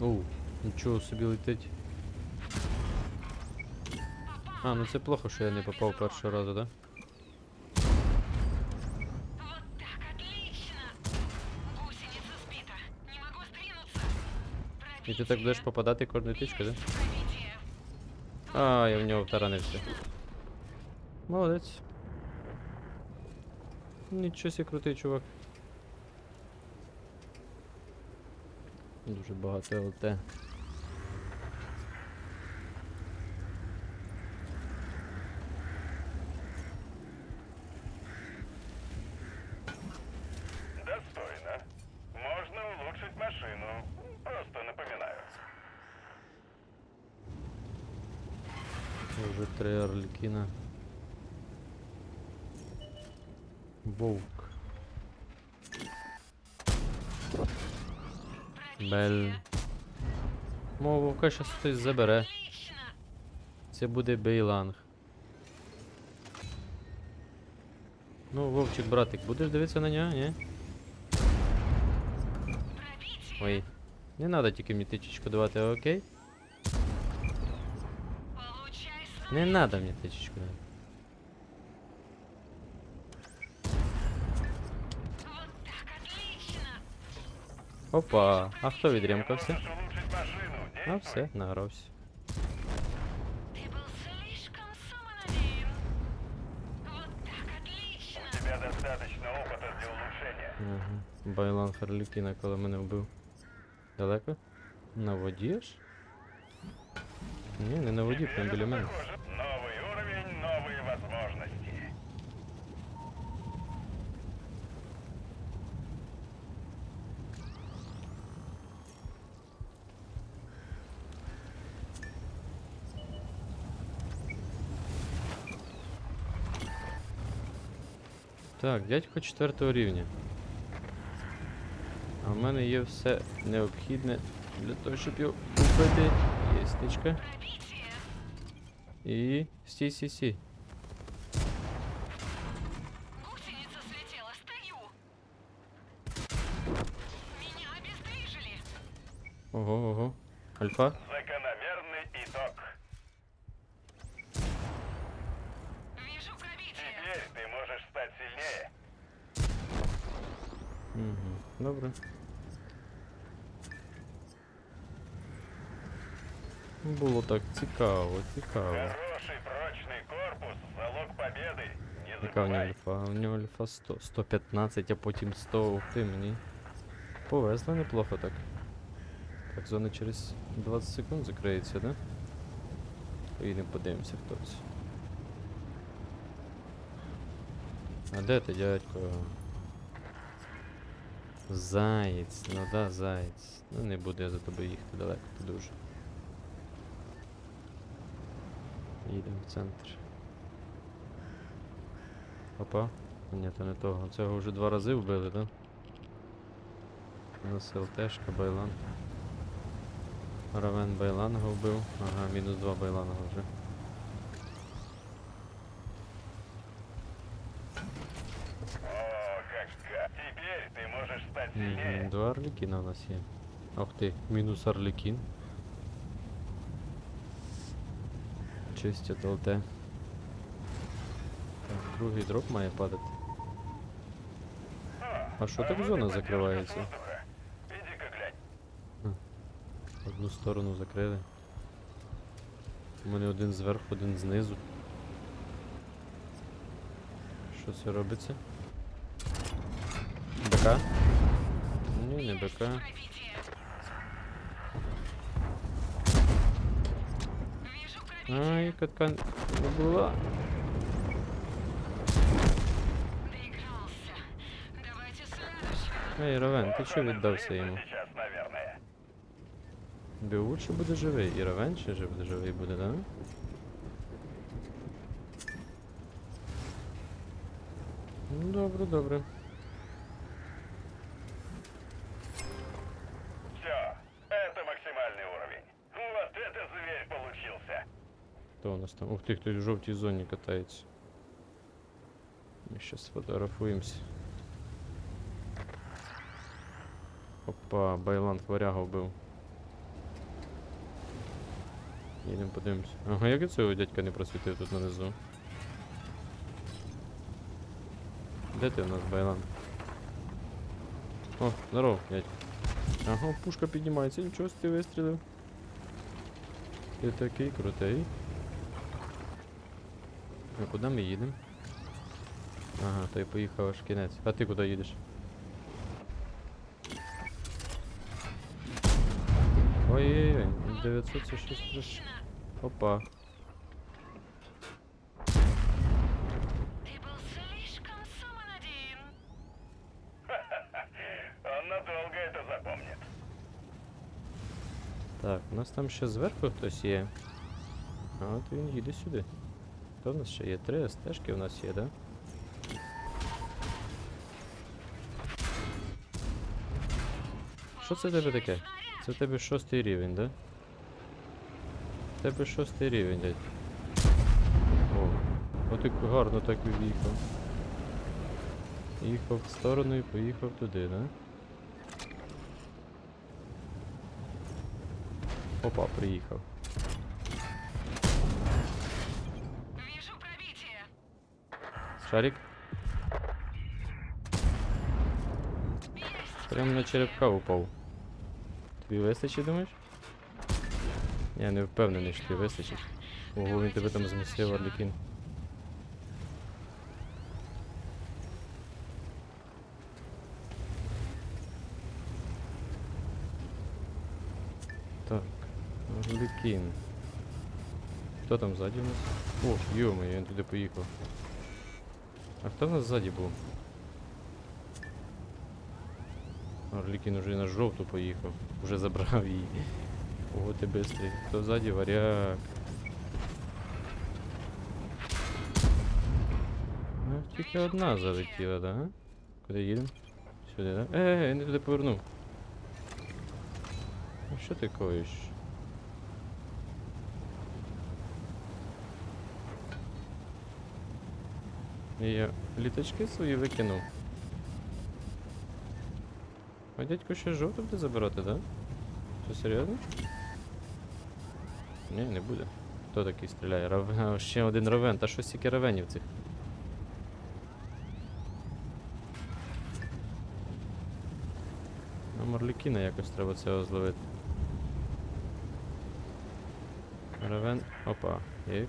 Оу, нічого собі летить. А, ну це плохо, що я не попав першого разу, да? Вот так, отлично! Гусеница сбита. Не могу сдвинуться. І ти так будеш попадати кожну тичку, да? Пробитие. А, я в нього втаранився. Молодець. Нічого сі крутий, чувак. Дуже багато ЛТ. Достойно. Можно улучшить машину. Просто напоминаю. Уже три Орлікіна. Вовк. Бель. Мого вовка щас хтось забере. Це буде Бейланг. Ну, Вовчик, братик, будеш дивитися на нього, ні? Ой. Не треба тільки мені тичечку давати, окей? Не треба мені тичечку давати. Вот так, отлично! Опа, а хто відремкався? Можешь улучшить машину. А Действуй. все, награвся. Ты был слишком самонадеян. Вот так, отлично! У тебя достаточно опыта для улучшения. Ага. Байлан Харлікіна, коли мене вбив. Далеко? На воді аж? Ні, не на воді, прям біля мене. Так, дядько четвертого рівня. А в мене є все необхідне для того, щоб його купити. Є стичка. І. Стою! Меня обездвижили! Ого, ого. Альфа? Було так цікаво, цікаво. Хороший прочный корпус – залог победы. Не Яка в нього забывай. альфа? У нього альфа 100, 115, а потім 100. Ух ти мені. Повезло неплохо так. Так, зона через 20 секунд закриється, да? Поїдемо подивимося, хто це. А де ти, дядько? Заєць, ну да, заєць. Ну не буду я за тобою їхати далеко, ти дуже. Їдемо в центр. Опа. Ні, то не того. Цього вже два рази вбили, да? У нас ЛТшка, Байлан. Равен Байланга вбив. Ага, мінус два Байланга вже. Теперь ты можешь стать сильнее. Два Орлікіна у нас є. Ох ти, мінус Орлікін. Чистять ЛТ. Так, другий дроп має падати. А що так зона закривається? Одну сторону закрили. У мене один зверху, один знизу. Що це робиться? БК? Ні, не БК. Ай, катка не була. Доигрался. Давайте следующего. Ей, Равен, ти чого віддався Взрыва йому? Сейчас, наверное. Біучі буде живий, і Равен ще жив- буде живий буде, да? Ну, Добре, добре. Все, это максимальный уровень. Вот это зверь получился. Хто у нас там? Ух ти, хтось в жовтій зоні катається. Ми ще сфотографуємося. Опа, Байланд хваряга вбив. Їдемо подивимось. Ага, як цього дядька не просвітив тут нанизу? Де ти в нас, Байлан? О, здоров, дядько. Ага, пушка піднімається, нічого ти вистрілив. Ти такий крутий. А куди ми їдемо? Ага, той поїхав аж кінець. А ти куди їдеш? Ой-ой-ой, 900 це щось. вже- Отлично! Опа. Ты был слишком самонадеян. Он надолго это запомнит. Так, у нас там ще зверху хтось є. А от він їде сюди. Хто в нас ще є? Три стежки у нас є, да? Що це тебе таке? Це в тебе шостий рівень, да? В тебе шостий рівень, дядь. О, от ти гарно так і в'їхав. Їхав в сторону і поїхав туди, да? Опа, приїхав. Вижу пробитие. Шарик? Прямо на черепка упав. Тобі вистачить, думаєш? Я не впевнений, що тобі вистачить. Ого, він тебе там змістив, Арлікін. Так, Арлікін. Хто там ззаді у нас? О, йо-моє, він туди поїхав. А хто в нас ззаді був? Орлікін уже на жовту поїхав. Уже забрав її. Ого, ти бистрий. Хто ззаді варяг. А, тільки одна залетіла, да? Куди їдемо? Сюди, да? Е, я не туди повернув. А що ти коїш? Я літачки свої викинув. А дядько ще жовту буде забирати, да? Що серйозно? Ні, не буде. Хто такий стріляє? Равен. А, ще один равен. Та що стільки равенів цих? На Морлікіна якось треба цього зловити. Равен. Опа. Є.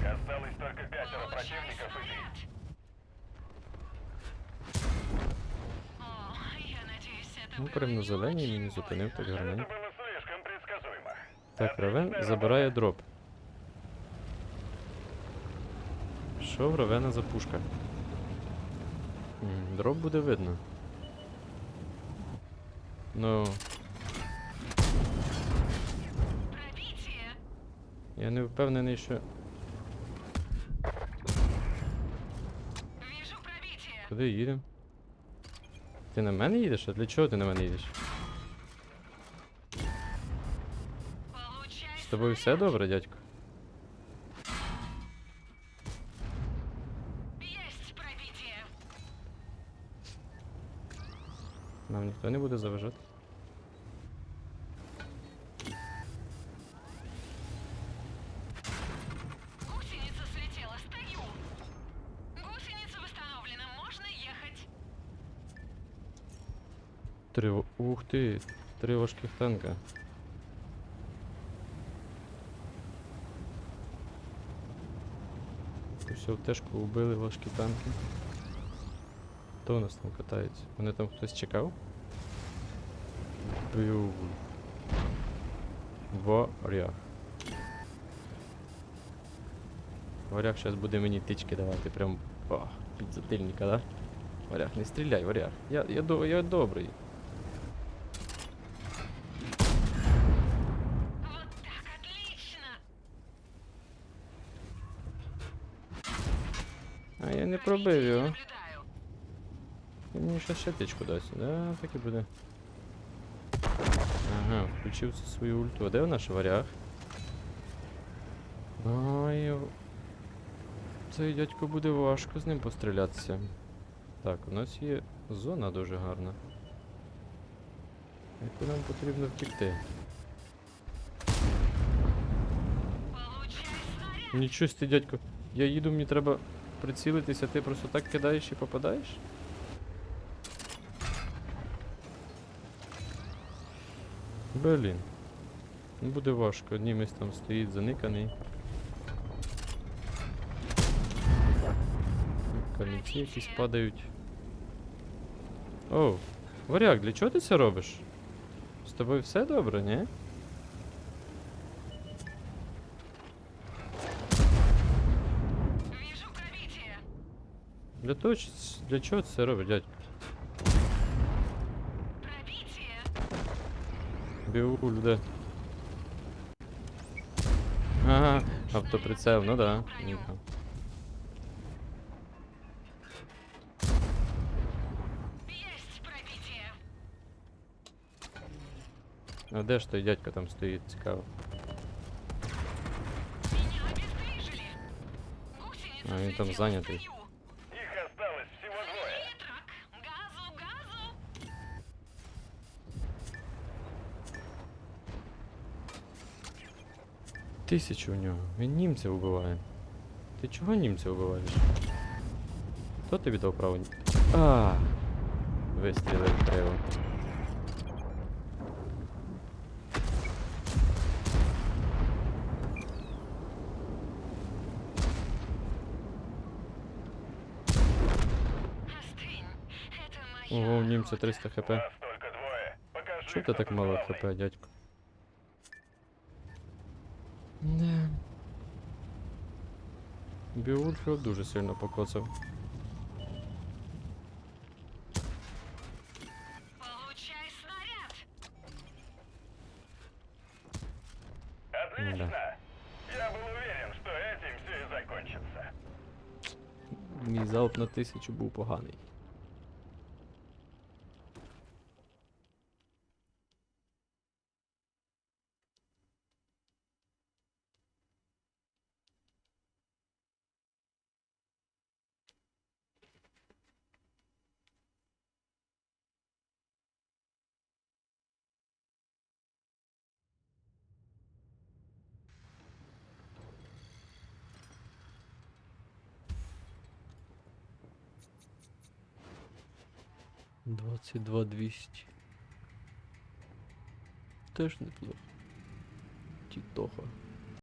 Так, осталось только пятеро противников и ты. снаряд. О, я надеюсь, это Ну, было прям на не зеленій очень мені зупинив так Это гарненько. было слишком предсказуемо. Так, Равен Отличная забирає работа. дроп. Що в Равена за пушка? М, Дроп буде видно. Ну, Пробитие. я не впевнений, що. Куди їдемо? Ти на мене їдеш? А для чого ти на мене їдеш? З тобою все добре, дядько? Нам ніхто не буде заважати. Три. в- Ух ти! Три важких танка. Все, втежку убили важкі танки. Хто у нас там катається? Вони там хтось чекав? Варяг. Варяг зараз буде мені тички давати, прям о, під затильника, да? Варяг, не стріляй, варяг. Я, я, до, я добрий. Я не пробив його. І мені ще ще тичку дасть. Да, так і буде. Ага, включив це свою ульту. А де вона варяг Ай. Цей дядько буде важко з ним пострілятися. Так, у нас є зона дуже гарна. Яку нам потрібно втікти? Нічого ти, дядько. Я їду, мені треба прицілитися, ти просто так кидаєш і попадаєш? Блін. Ну буде важко, німець там стоїть заниканий. Камінці якісь падають. Оу, варяг, для чого ти це робиш? З тобою все добре, ні? Для того, ч- для чого це робить, дядько? Пробитие. Біуль, де? Ага, автоприцел, ну да. ну да. Есть пробитие. А де ж той дядько там стоїть, цікаво. Меня обездвижили. Гусеница А, він там слетела в зайнятий. Тисячу у нього. Він німця вбиває. Ти чого німця вбиваєш? Хто тобі дав право? ні- А! Вистрілив криво. Остынь. Это моя Ого, у німця охота. 300 хп. Вас только двое. Покажи, Чого кто ти так тут мало главный. хп, дядько? Не. Його дуже сильно покоцав. Получай снаряд. Отлично. Я был уверен, что этим все и закончится. Мій залп на тисячу був поганий. Двадцять два двісті. Теж неплохо. Тітоха.